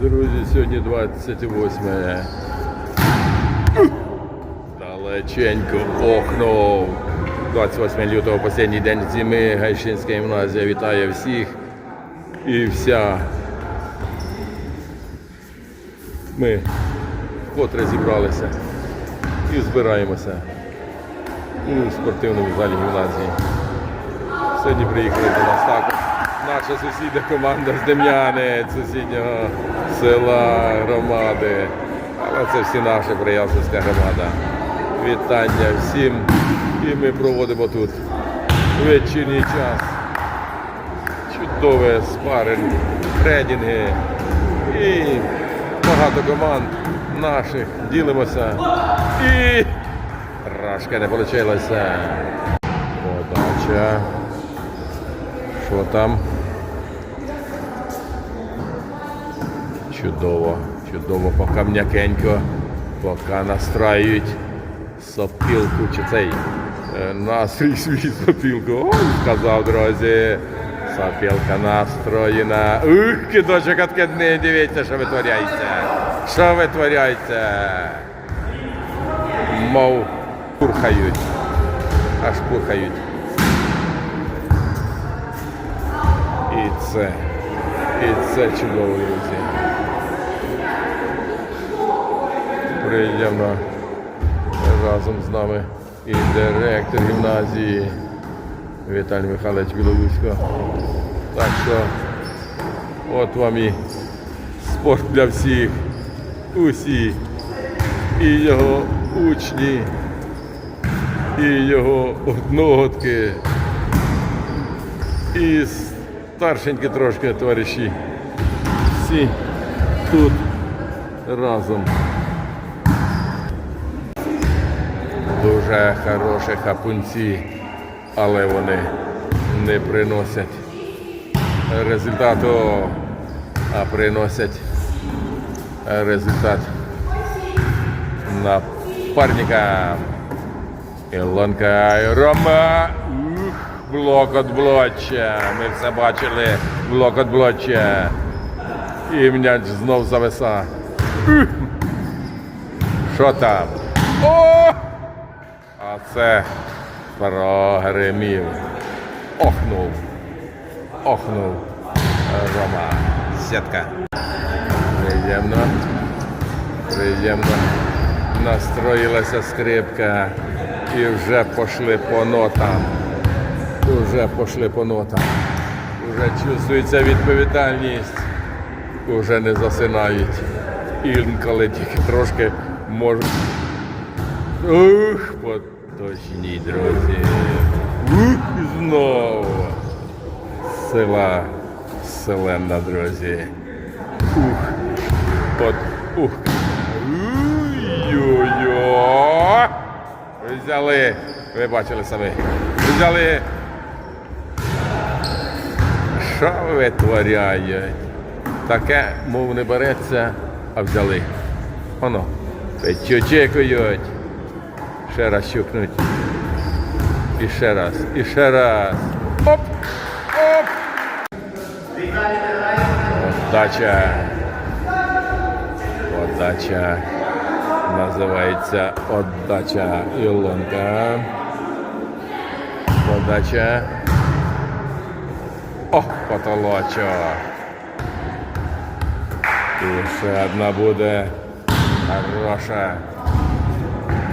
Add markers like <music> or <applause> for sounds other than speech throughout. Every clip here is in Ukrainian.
Друзі, сьогодні 28. Далеченько охнув. 28 лютого, останній день зими. Гайшинська гімназія вітає всіх і вся. Ми вкотре зібралися і збираємося у спортивному залі гімназії. Сьогодні приїхали до нас також наша сусідня команда з Дем'яни, сусіднього села громади. Але це всі наша Приявська громада. Вітання всім. І ми проводимо тут вечірній час. Чудове спаринг, тренінги і багато команд наших ділимося. І трошки не вийшло. Подача. Що там? Чудово, чудово, поки м'якенько, поки настраюють сопілку чи цей е, настрій <laughs> свій сопілку. Ой, сказав, друзі. Сопілка настроєна. Ух, кидочок откидний, дивіться, що витворяється. Що витворяється? Мов пурхають. Аж пурхають. І це, і це чудово, друзі. Приємно разом з нами і директор гімназії Віталій Михайлович Білоусько. Так що от вам і спорт для всіх, усі, і його учні, і його одногодки, і старшенькі трошки товариші. Всі тут разом. Дуже хороші хапунці, але вони не приносять результату, а приносять результат напарника. Ілонка Рома. Ух, блок от блоча. Ми все бачили. Блок от блоча. І м'яч знов зависа. Що там? О! Це прогремів. Охнув. Охнув. Рома. Сітка. Приємно. Приємно. Настроїлася скрипка і вже пішли по нотам. Уже пішли по нотам. Уже чувствується відповідальність. Уже не засинають. Інколи тільки трошки можуть. Ух, поточні, друзі. І знову. Сила селена, друзі. Ух. От, ух. Ой-ой-ой. Взяли. Ви бачили самі. Взяли. Що витворяють? Таке, мов не береться, а взяли. Воно. Чекають. Ще раз щукнуть. І ще раз. І ще раз. Оп! Оп! Отдача. Отдача. Називається отдача Ілонка. Подача. О, потолочок. І ще одна буде хороша.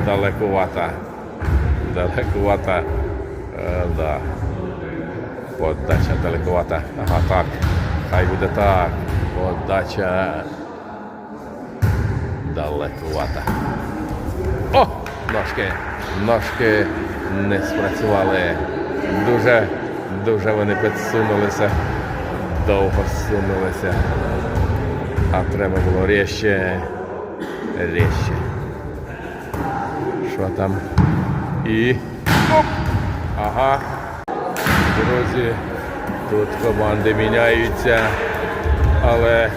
Далекувата. Далекувата. Е, да. Подача далекувата. Ага, так. Хай буде так. Подача далекувата. О! Ножки. Ножки не спрацювали. Дуже, дуже вони підсунулися. Довго зсунулися. А треба було ріще. Ріще. Що там? І. Оп! Ага. Друзі, тут команди міняються, але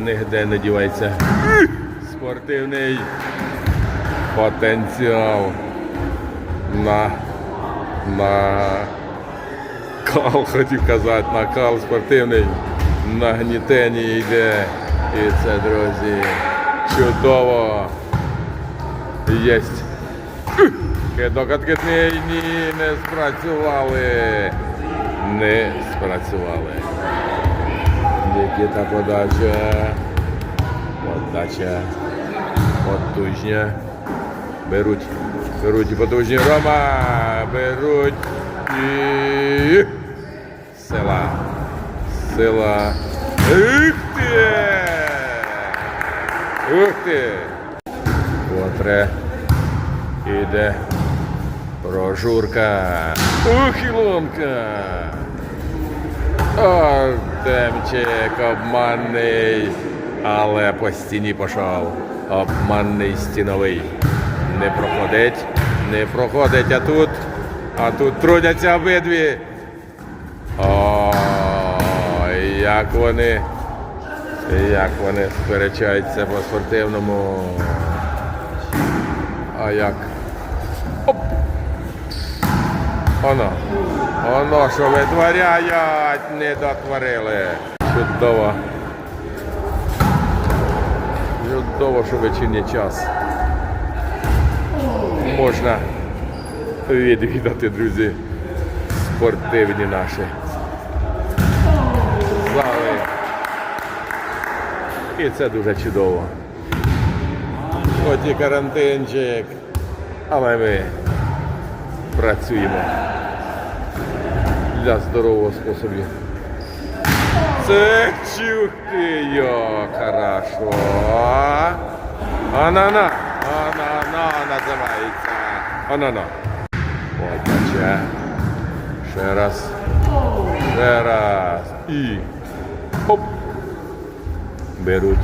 нігде не дівається. Спортивний потенціал на, на кал, хотів казати, на кал спортивний на гнітенні йде І це, друзі, чудово. Єсть. Кидок откидний, ні, не спрацювали. Не спрацювали. Нікіта подача. Подача. Потужня. Беруть. Беруть і потужні. Рома. Беруть. І. Сила. Сила. Ух ти! Ух ти! Котре іде прожурка. Ух, Ілонка! Артемчик обманний, але по стіні пішов. Обманний стіновий. Не проходить, не проходить, а тут, а тут трудяться обидві. О, як вони, як вони сперечаються по спортивному. А як? Оп! Оно. Оно, що витворяють, не дотворили. Чудово. Чудово, що вечірній час. Можна відвідати, друзі, спортивні наші зали. І це дуже чудово. Хоч і карантинчик, але ми працюємо для здорового способу. Це чухти, йо, хорошо. Анана, анана називається. Анана. Подача. Ще раз. Ще раз. І. Хоп. Беруть.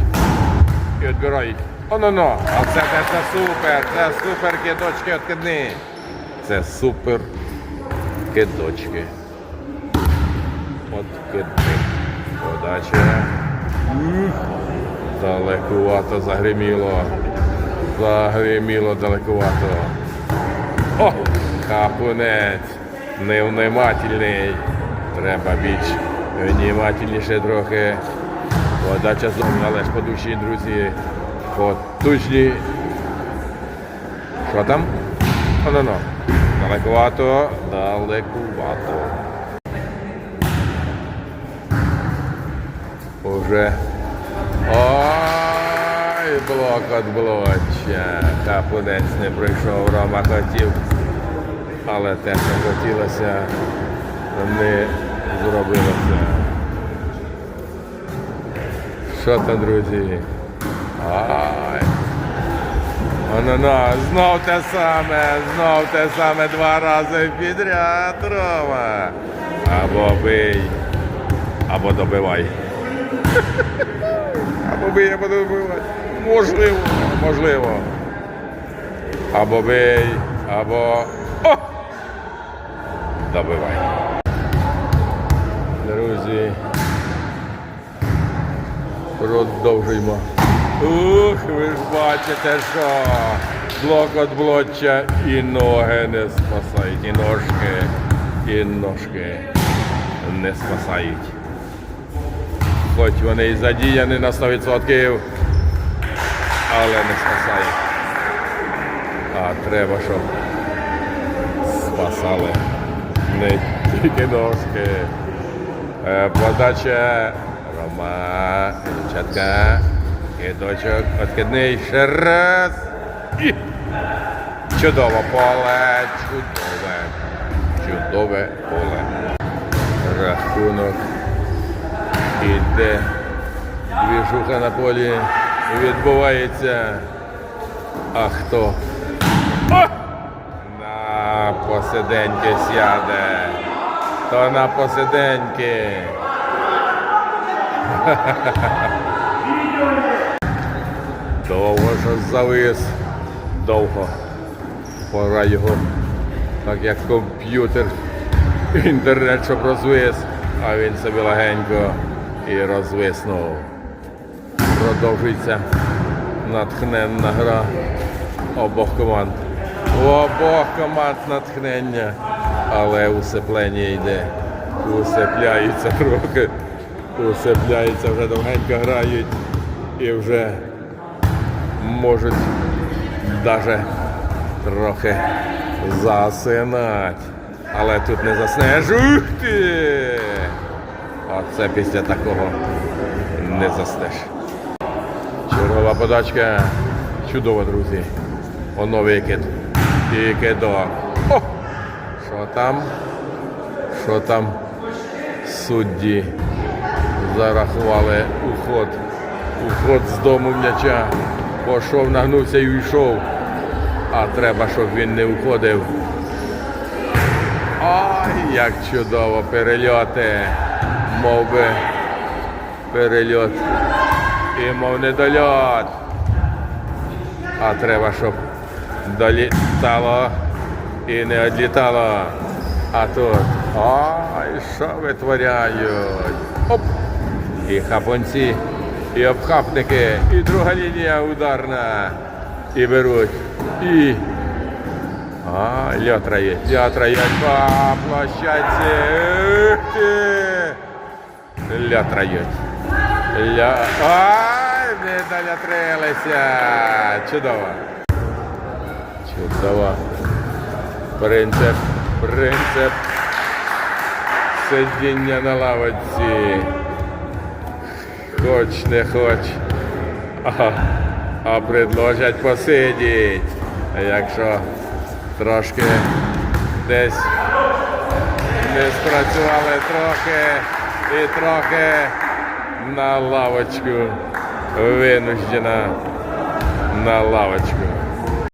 І відбирають. Оно-но. А це, це, це супер. Це супер кидочки откидні. Це супер кидочки. Откидні. Подача. Далекувато загриміло. Загриміло далекувато. О! Капунець. Невнимательний. Треба більш внімательніше трохи. Подача знову, але ж по душі, друзі. Потужні. Що там? Оно-но. Далекувато, далекувато. Уже. Ой, блок от блоча. Капунець не прийшов, Рома хотів. Але те, що хотілося, не зробилося. Що там, друзі? Ай. Анана, знов те саме, знов те саме два рази підряд, Рома. Або бий, або добивай. <laughs> Або бий, або добивай. Можливо, можливо. Або бий, або. О! Добивай. Друзі. Продовжуємо. Ух, ви ж бачите, що блок від блоча і ноги не спасають, і ножки, і ножки не спасають. Хоч вони і задіяні на 100%, але не спасають. А треба, щоб спасали не тільки ножки. Е, Подача Рома, дівчатка, кидочок, откидний ще раз. І чудово поле, чудове, чудове поле. Рахунок іде. Двіжуха на полі відбувається. А хто? О! На посиденьки сяде. То на посиденьки. <laughs> Довго ж завис. Довго. Пора його, так як комп'ютер, інтернет, щоб розвис, а він собі легенько і розвиснув. Продовжується натхненна гра обох команд. У обох команд натхнення, але усиплення йде. Усипляються трохи. Усипляються, вже довгенько грають. і вже можуть даже трохи засинати. Але тут не заснеш. Ух ти! Оце після такого не заснеш. Чергова подачка. Чудово, друзі. Оно викид. І кидок. О! Що там? Що там? Судді зарахували уход. Уход з дому м'яча. Пішов, нагнувся і йшов. А треба, щоб він не уходив. Ай, як чудово, перельоти. Мов би перельот. І мов недольот. А треба, щоб долітало і не відлітало. А тут. Ай, що витворяють? Оп! І хапонці, і обхапники, і друга лінія ударна. І беруть. І. А, льот рають, льот рають по площадці. Ух ти! Льот рають. Ля... Ай, не долятрилися. Чудово. Чудово. Принцип, принцип сидіння на лавочці. Хоч не хоч. А, а предложать посидіть. Якщо трошки десь не спрацювали трохи і трохи на лавочку винуждена на лавочку.